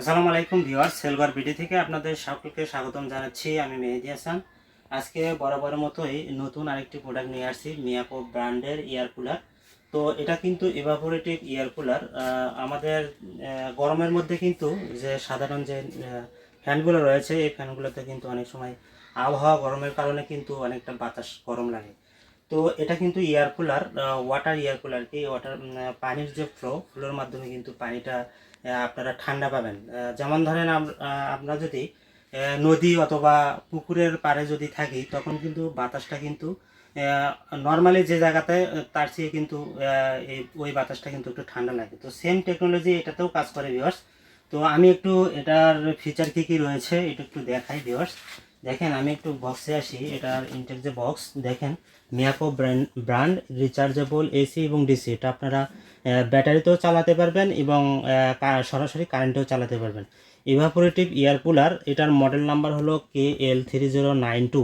আসসালামু আলাইকুম viewer সেলভার BD থেকে আপনাদের সকলকে স্বাগতম জানাচ্ছি। আমি মেহেদি হাসান। আজকে বরাবরের মতোই নতুন আরেকটি প্রোডাক্ট নিয়ে আসছি, মিয়াকো ব্র্যান্ডের এয়ার কুলার তো এটা কিন্তু ইভাপোরেটিভ এয়ার কুলার আমাদের গরমের মধ্যে কিন্তু যে সাধারণ যে ফ্যানগুলো রয়েছে, এই ফ্যানগুলোতে কিন্তু অনেক সময় আবহাওয়া গরমের কারণে কিন্তু অনেকটা বাতাস গরম লাগে। তো এটা কিন্তু air cooler water air cooler কি ওয়াটার পানির যে ফ্লো ফ্লোর মাধ্যমে কিন্তু পানিটা আপনারা ঠান্ডা পাবেন। যেমন ধরেন আম- আমরা যদি নদী অথবা পুকুরের পাড়ে যদি থাকি, তখন কিন্তু বাতাসটা কিন্তু নর্মালি যে জায়গাতে তার চেয়ে কিন্তু ওই বাতাসটা কিন্তু একটু ঠান্ডা লাগে। তো সেম টেকনোলজি এটাতেও কাজ করে ভিওয়ার্স তো আমি একটু এটার ফিচার কী কী রয়েছে, এটা একটু দেখাই ভিওয়ার্স দেখেন, আমি একটু বক্সে আসি। এটার ইনটেক যে বক্স দেখেন। Miyako brand brand rechargeable AC এবং ডিসি এটা আপনারা ব্যাটারিতেও চালাতে পারবেন এবং সরাসরি কারেন্টেও চালাতে পারবেন। ইভাপোরেটিভ এয়ার কুলার এটার মডেল নাম্বার হলো K L three zero nine two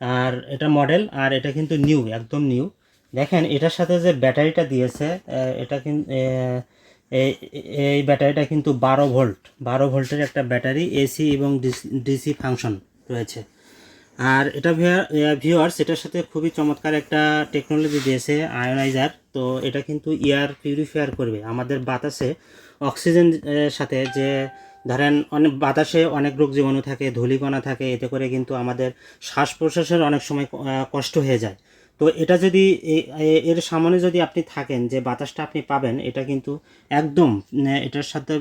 আর এটা মডেল আর এটা কিন্তু নিউ একদম নিউ দেখেন, এটার সাথে যে ব্যাটারিটা দিয়েছে এটা কিন্তু এই ব্যাটারিটা কিন্তু বারো ভোল্ট। বারো ভোল্টের একটা ব্যাটারি এসি এবং ডিসি ফাংশন রয়েছে। আর এটা ভিওয়ার্স এটার সাথে খুবই চমৎকার একটা টেকনোলজি দিয়েছে আয়োনাইজার তো এটা কিন্তু এয়ার পিউরিফায়ার করবে। আমাদের বাতাসে অক্সিজেন সাথে যে ধরেন অনেক বাতাসে অনেক রোগ জীবাণু থাকে, ধূলিকণা থাকে, এতে করে কিন্তু আমাদের শ্বাস প্রশ্বাসের অনেক সময় কষ্ট হয়ে যায়। তো এটা যদি এর সামনে যদি আপনি থাকেন যে বাতাসটা আপনি পাবেন, এটা কিন্তু একদম এটার সাথে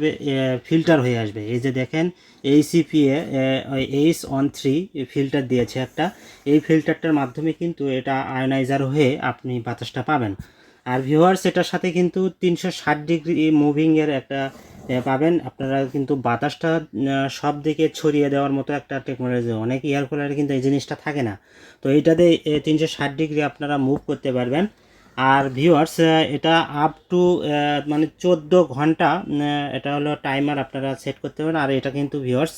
ফিল্টার হয়ে আসবে। এই যে দেখেন HCPA H one three filter দিয়েছে একটা। এই ফিল্টারটার মাধ্যমে কিন্তু এটা আয়োনাইজার হয়ে আপনি বাতাসটা পাবেন। আর ভিউয়ার্স, এটার সাথে কিন্তু তিনশো ষাট ডিগ্রি মুভিংয়ের একটা পাবেন। আপনারা কিন্তু বাতাসটা সব দিকে ছড়িয়ে দেওয়ার মতো একটা টেকনোলজি অনেক এয়ার কুলারে কিন্তু এই জিনিসটা থাকে না। তো এইটাতে তিনশো ষাট ডিগ্রি আপনারা মুভ করতে পারবেন। আর ভিউয়ার্স এটা আপ টু মানে চোদ্দ ঘণ্টা এটা হলো টাইমার আপনারা সেট করতে পারেন। আর এটা কিন্তু ভিউয়ার্স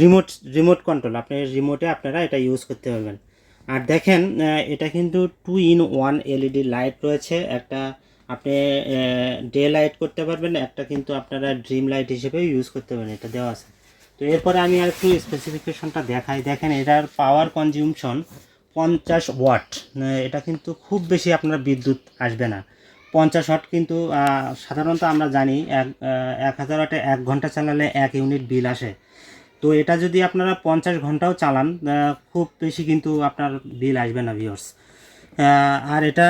রিমোট রিমোট কন্ট্রোল আপনি রিমোটে আপনারা এটা ইউজ করতে পারবেন। আর দেখেন এটা কিন্তু two in one LED light রয়েছে। একটা আপনি ডে লাইট করতে পারবেন, একটা কিন্তু আপনারা ড্রিম লাইট হিসেবে ইউজ করতে পারেন, এটা দেওয়া আছে। তো এরপরে আমি আর একটু স্পেসিফিকেশনটা দেখাই। দেখেন, এটার পাওয়ার কনজিউমশন পঞ্চাশ ওয়াট এটা কিন্তু খুব বেশি আপনার বিদ্যুৎ আসবে না। পঞ্চাশ ওয়াট কিন্তু সাধারণত আমরা জানি, এক এক হাজার ওয়াটে এক ঘণ্টা চালালে এক ইউনিট বিল আসে। তো এটা যদি আপনারা পঞ্চাশ ঘন্টাও চালান খুব বেশি কিন্তু আপনার বিল আসবে না ভিওর্স আর এটা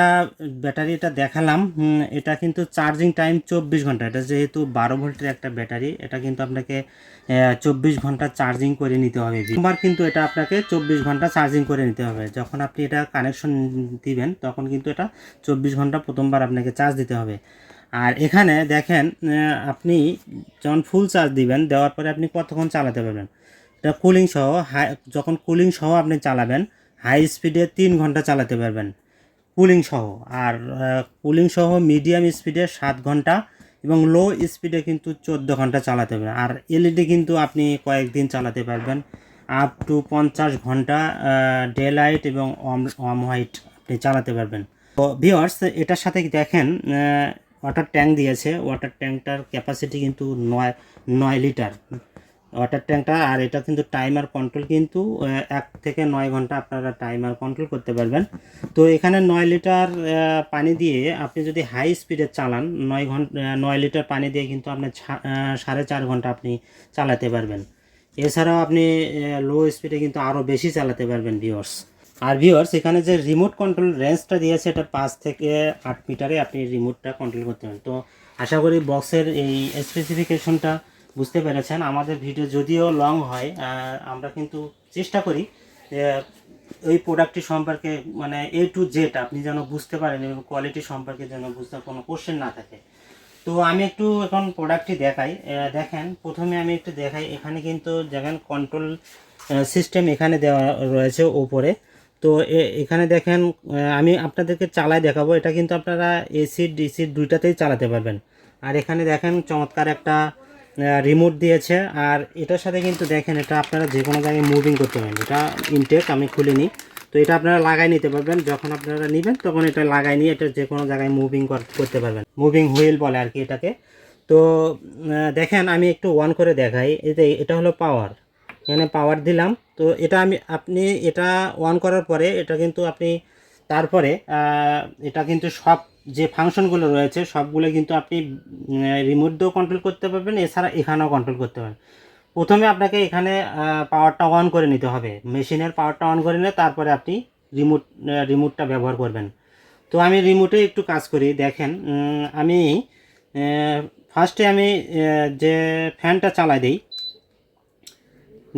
ব্যাটারি এটা দেখালাম এটা কিন্তু চার্জিং টাইম চব্বিশ ঘণ্টা। এটা যেহেতু বারো ভোল্টের একটা ব্যাটারি, এটা কিন্তু আপনাকে চব্বিশ ঘণ্টা চার্জিং করে নিতে হবে। প্রথমবার কিন্তু এটা আপনাকে চব্বিশ ঘণ্টা চার্জিং করে নিতে হবে। যখন আপনি এটা কানেকশন দিবেন, তখন কিন্তু এটা চব্বিশ ঘণ্টা প্রথমবার আপনাকে চার্জ দিতে হবে। আর এখানে দেখেন আপনি যখন ফুল চার্জ দিবেন, দেওয়ার পরে আপনি কতক্ষণ চালাতে পারবেন? এটা কুলিং সহ হাই যখন কুলিং সহ আপনি চালাবেন হাই স্পিডে তিন ঘণ্টা চালাতে পারবেন। কুলিং সহ। আর কুলিং সহ মিডিয়াম স্পিডে সাত ঘণ্টা এবং লো স্পিডে কিন্তু চোদ্দ ঘণ্টা চালাতে পারবেন। আর এলইডি কিন্তু আপনি কয়েকদিন চালাতে পারবেন। আপ টু পঞ্চাশ ঘণ্টা ডে লাইট এবং অম হোয়াইট আপনি চালাতে পারবেন। তো ভিওয়ার্স এটার সাথে দেখেন ওয়াটার ট্যাঙ্ক দিয়েছে। ওয়াটার ট্যাঙ্কটার ক্যাপাসিটি কিন্তু নয় নয় লিটার। ওয়াটার ট্যাঙ্কটা আর এটা কিন্তু টাইমার কন্ট্রোল কিন্তু এক থেকে নয় ঘণ্টা আপনারা টাইমার কন্ট্রোল করতে পারবেন। তো এখানে নয় লিটার পানি দিয়ে আপনি যদি হাই স্পিডে চালান, নয় ঘণ্টা নয় লিটার পানি দিয়ে কিন্তু আপনি সাড়ে চার ঘণ্টা আপনি চালাতে পারবেন। এছাড়াও আপনি লো স্পিডে কিন্তু আরও বেশি চালাতে পারবেন ভিওর্স আর ভিওর্স এখানে যে রিমোট কন্ট্রোল রেঞ্জটা দিয়েছে, এটা পাঁচ থেকে আট মিটারে আপনি রিমোটটা কন্ট্রোল করতে পারেন। তো আশা করি বক্সের এই স্পেসিফিকেশনটা বুঝতে পেরেছেন, আমাদের ভিডিও যদিও লং হয় আমরা কিন্তু চেষ্টা করি ওই প্রোডাক্টটি সম্পর্কে মানে এ টু জেড আপনি যেন বুঝতে পারেন এবং কোয়ালিটি সম্পর্কে যেন বুঝতে কোনো কোশ্চেন না থাকে। তো আমি একটু এখন প্রোডাক্টটি দেখাই দেখেন, প্রথমে আমি একটু দেখাই, এখানে কিন্তু দেখেন কন্ট্রোল সিস্টেম এখানে দেওয়া রয়েছে ওপরে। তো এখানে দেখেন আমি আপনাদেরকে চালাই দেখাবো, এটা কিন্তু আপনারা এসি ডিসি দুইটাতেই চালাতে পারবেন। আর এখানে দেখেন চমৎকার একটা রিমোট দিয়েছে। আর এটার সাথে কিন্তু দেখেন, এটা আপনারা যে কোনো জায়গায় মুভিং করতে পারেন। এটা ইনটেক আমি খুলে নিই। তো এটা আপনারা লাগাই নিতে পারবেন। যখন আপনারা নেবেন, তখন এটা লাগাই নিয়ে এটা যে কোনো জায়গায় মুভিং করতে পারবেন। মুভিং হুইল বলে আর কি এটাকে। তো দেখেন, আমি একটু অন করে দেখাই। এতে এটা হলো পাওয়ার এখানে পাওয়ার দিলাম। তো এটা আমি, আপনি এটা অন করার পরে এটা কিন্তু আপনি, তারপরে এটা কিন্তু সব যে ফাংশনগুলো রয়েছে, সবগুলো কিন্তু আপনি রিমোট দিয়েও কন্ট্রোল করতে পারবেন, এছাড়া এখানেও কন্ট্রোল করতে পারবেন। প্রথমে আপনাকে এখানে পাওয়ারটা অন করে নিতে হবে। মেশিনের পাওয়ারটা অন করে নিলে তারপরে আপনি রিমোট রিমোটটা ব্যবহার করবেন। তো আমি রিমোটে একটু কাজ করি, দেখেন আমি ফার্স্টে আমি যে ফ্যানটা চালাই দিই,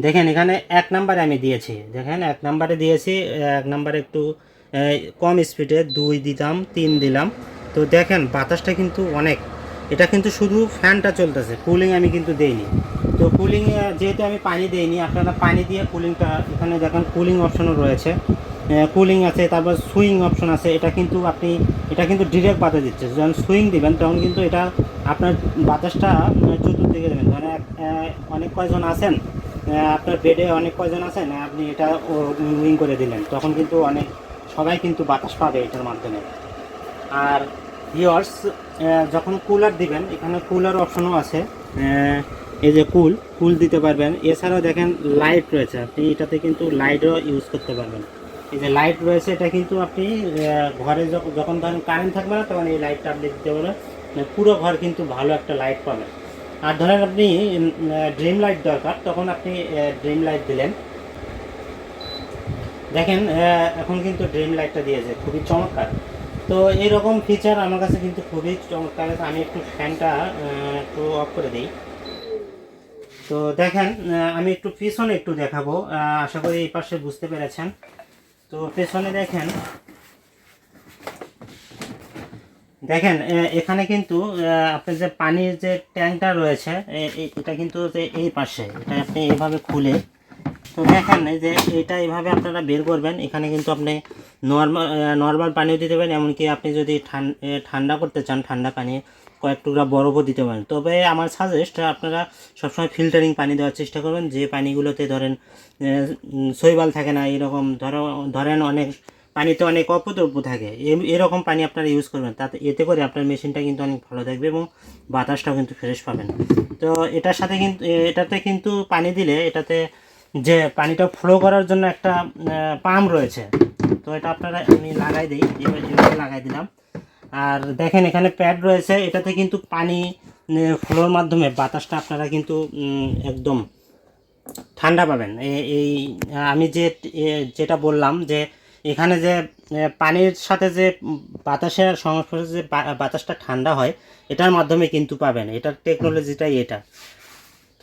দেখেন এখানে এক নাম্বারে আমি দিয়েছি। দেখেন, এক নাম্বারে দিয়েছি, এক নাম্বারে একটু কম স্পিডে দুই দিলাম তিন দিলাম। তো দেখেন বাতাসটা কিন্তু অনেক। এটা কিন্তু শুধু ফ্যানটা চলতেছে কুলিং আমি কিন্তু দেইনি। তো কুলিং যেহেতু আমি পানি দেইনি আপনারা পানি দিয়ে কুলিংটা এখানে দেখেন কুলিং অপশনও রয়েছে। কুলিং আছে তারপর সুইং অপশন আছে। এটা কিন্তু আপনি এটা কিন্তু ডিরেক্ট বাতাস দিচ্ছে। যখন সুইং দিবেন তখন কিন্তু এটা আপনার বাতাসটা আহ, চতুর্দিকে দেবেন। ধরেন অনেক কয়জন আছেন? আপনার বেডে অনেক কয়জন আছেন? আপনি এটা উইং করে দিলেন। তখন কিন্তু অনেক সবাই কিন্তু বাতাস পাবে এটার মাধ্যমে। আর ভিওর্স যখন কুলার দিবেন, এখানে কুলার অপশনও আছে। এই যে কুল কুল দিতে পারবেন। এছাড়াও দেখেন লাইট রয়েছে। আপনি এটাতে কিন্তু লাইটও ইউজ করতে পারবেন। এই যে লাইট রয়েছে, এটা কিন্তু আপনি ঘরে যখন যখন ধরেন কারেন্ট থাকবে না, তখন এই লাইটটা আপনি দিতে পারবেন। মানে পুরো ঘর কিন্তু ভালো একটা লাইট পাবেন আর ধরেন আপনি ড্রিম লাইট দরকার, তখন আপনি ড্রিম লাইট দিলেন। দেখেন এখন কিন্তু ড্রিম লাইটটা দিয়েছে, খুবই চমৎকার। তো এইরকম ফিচার আমার কাছে কিন্তু খুবই চমৎকার আমি একটু ফ্যানটা একটু অফ করে দিই। তো দেখেন আমি একটু পিছনে একটু দেখাবো। আশা করি এই পাশে বুঝতে পেরেছেন। তো পেছনে দেখেন দেখেন এখানে কিন্তু আপনার যে পানির যে ট্যাঙ্কটা রয়েছে এটা কিন্তু এই পাশে। এটা আপনি এইভাবে খুলে তো দেখেন, এই যে এটা এইভাবে আপনারা বের করবেন, এখানে কিন্তু আপনি নর্মাল নর্মাল পানিও দিতে পারেন, এমনকি আপনি যদি ঠান- ঠান্ডা করতে চান, ঠান্ডা পানি, কয়েক টুকরা বরফও দিতে পারেন। তবে আমার সাজেস্ট আপনারা সবসময় ফিল্টারিং পানি দেওয়ার চেষ্টা করবেন, যে পানিগুলোতে ধরেন শৈবাল থাকে না, এরকম ধরো, ধরেন অনেক, পানিতে অনেক অপদ্রব্য থাকে এরকম পানি আপনারা ইউজ করবেন, তাতে, এতে করে আপনার মেশিনটা কিন্তু অনেক ভালো থাকবে এবং বাতাসটাও কিন্তু ফ্রেশ পাবেন। তো এটার সাথে কিন্তু এটাতে কিন্তু পানি দিলে, এটাতে যে পানিটা ফ্লো করার জন্য একটা পাম্প রয়েছে। তো এটা আপনারা, আমি লাগাই দিই এবার এভাবে লাগাই দিলাম। আর দেখেন, এখানে প্যাড রয়েছে। এটাতে কিন্তু পানি ফ্লোর মাধ্যমে বাতাসটা আপনারা কিন্তু একদম ঠান্ডা পাবেন। এই, আমি যে যেটা বললাম যে, এখানে যে পানির সাথে যে, বাতাসের সংস্পর্শে যে বাতাসটা ঠান্ডা হয়, এটার মাধ্যমে কিন্তু পাবেন। এটার টেকনোলজিটাই এটা।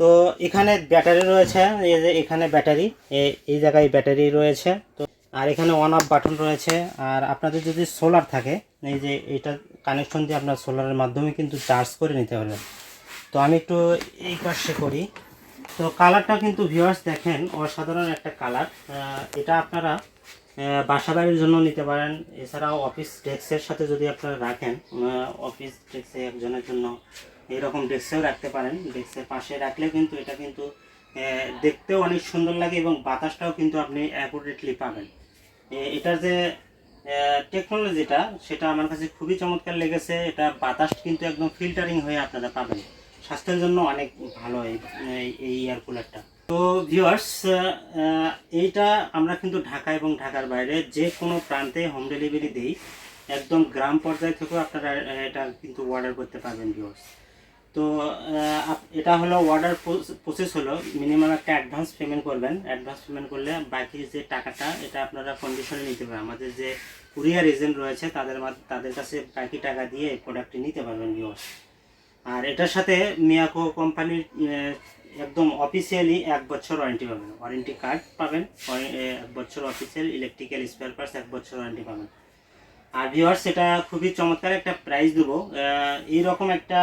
তো এখানে ব্যাটারি রয়েছে, এই যে এখানে ব্যাটারি এই জায়গায় ব্যাটারি রয়েছে। তো, আর এখানে অন অফ বাটন রয়েছে, আর আপনাদের যদি সোলার থাকে, এই যে এটা কানেকশন দিয়ে আপনার সোলারের মাধ্যমে কিন্তু চার্জ করে নিতে পারবেন। তো আমি একটু এই পাশে করি। তো কালারটা কিন্তু ভিউয়ার্স দেখেন, অসাধারণ একটা কালার এটা আপনারা বাসা বাড়ির জন্য নিতে পারেন। এছাড়াও অফিস ডেস্কের সাথে যদি আপনারা রাখেন অফিস ডেস্কে একজনের জন্য এরকম ডেস্কেও রাখতে পারেন। ডেস্কের পাশে রাখলে কিন্তু এটা কিন্তু দেখতেও অনেক সুন্দর লাগে এবং বাতাসটাও কিন্তু আপনি অ্যাকুরেটলি পাবেন। এটার যে টেকনোলজিটা সেটা আমার কাছে খুবই চমৎকার লেগেছে। এটা বাতাস কিন্তু একদম ফিল্টারিং হয়ে আপনারা পাবেন। স্বাস্থ্যের জন্য অনেক ভালো এই এয়ার কুলারটা তো ভিউয়ার্স এইটা আমরা কিন্তু ঢাকা এবং ঢাকার বাইরে যে কোনো প্রান্তে হোম ডেলিভারি দিই। একদম গ্রাম পর্যায় থেকেও আপনারা এটা কিন্তু অর্ডার করতে পারবেন ভিউয়ার্স তো এটা হলো অর্ডার প্রসেস হলো। মিনিমাম একটা অ্যাডভান্স পেমেন্ট করবেন। অ্যাডভান্স পেমেন্ট করলে বাকি যে টাকাটা, এটা আপনারা কন্ডিশনে নিতে পারেন আমাদের যে কুরিয়ার এজেন্ট রয়েছে, তাদের তাদের কাছে বাকি টাকা দিয়ে এই প্রোডাক্টটি নিতে পারবেন ভিউয়ার্স আর এটার সাথে মিয়াকো কোম্পানির একদম অফিসিয়ালি এক বছর ওয়ারেন্টি পাবেন। ওয়ারেন্টি কার্ড পাবেন। এক বছর অফিসিয়াল ইলেকট্রিক্যাল স্পেয়ার পার্টস এক বছর ওয়ারেন্টি পাবেন। আর ভিওয়ার্স এটা খুবই চমৎকার একটা প্রাইস দেবো। এইরকম একটা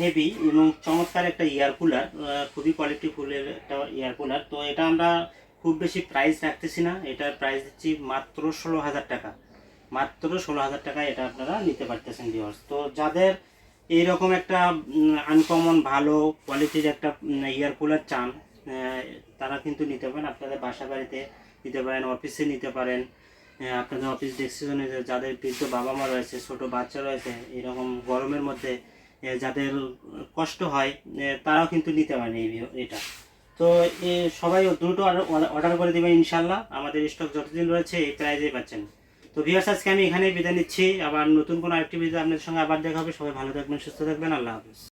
হেভি এবং চমৎকার একটা ইয়ার কুলার খুবই কোয়ালিটি ফুলের একটা ইয়ার কুলার তো এটা আমরা খুব বেশি প্রাইস রাখতেছি না। এটার প্রাইস দিচ্ছি মাত্র ষোলো হাজার টাকা। মাত্র ষোলো হাজার টাকায় এটা আপনারা নিতে পারতেছেন ভিওয়ার্স তো যাদের এইরকম একটা আনকমন ভালো কোয়ালিটির একটা ইয়ার কুলার চান তারা কিন্তু নিতে পারেন। আপনাদের বাসা বাড়িতে নিতে পারেন অফিসে নিতে পারেন। আপনাদের অফিস ডেস্কেশনে যাদের বৃদ্ধ বাবা মা রয়েছে, ছোট বাচ্চা রয়েছে, এরকম গরমের মধ্যে যাদের কষ্ট হয় তারাও কিন্তু নিতে পারে এই এটা। তো সবাই দ্রুত অর্ডার করে দেবেন ইনশাল্লাহ আমাদের স্টক যতদিন রয়েছে, এই প্রাইজেই পাচ্ছেন। তো ভিউয়ার্স আজকে আমি এখানেই বিদায় নিচ্ছি। আবার নতুন কোনো ভিডিও আপনাদের সঙ্গে আবার দেখা হবে। সবাই ভালো থাকবেন, সুস্থ থাকবেন। আল্লাহ হাফিজ।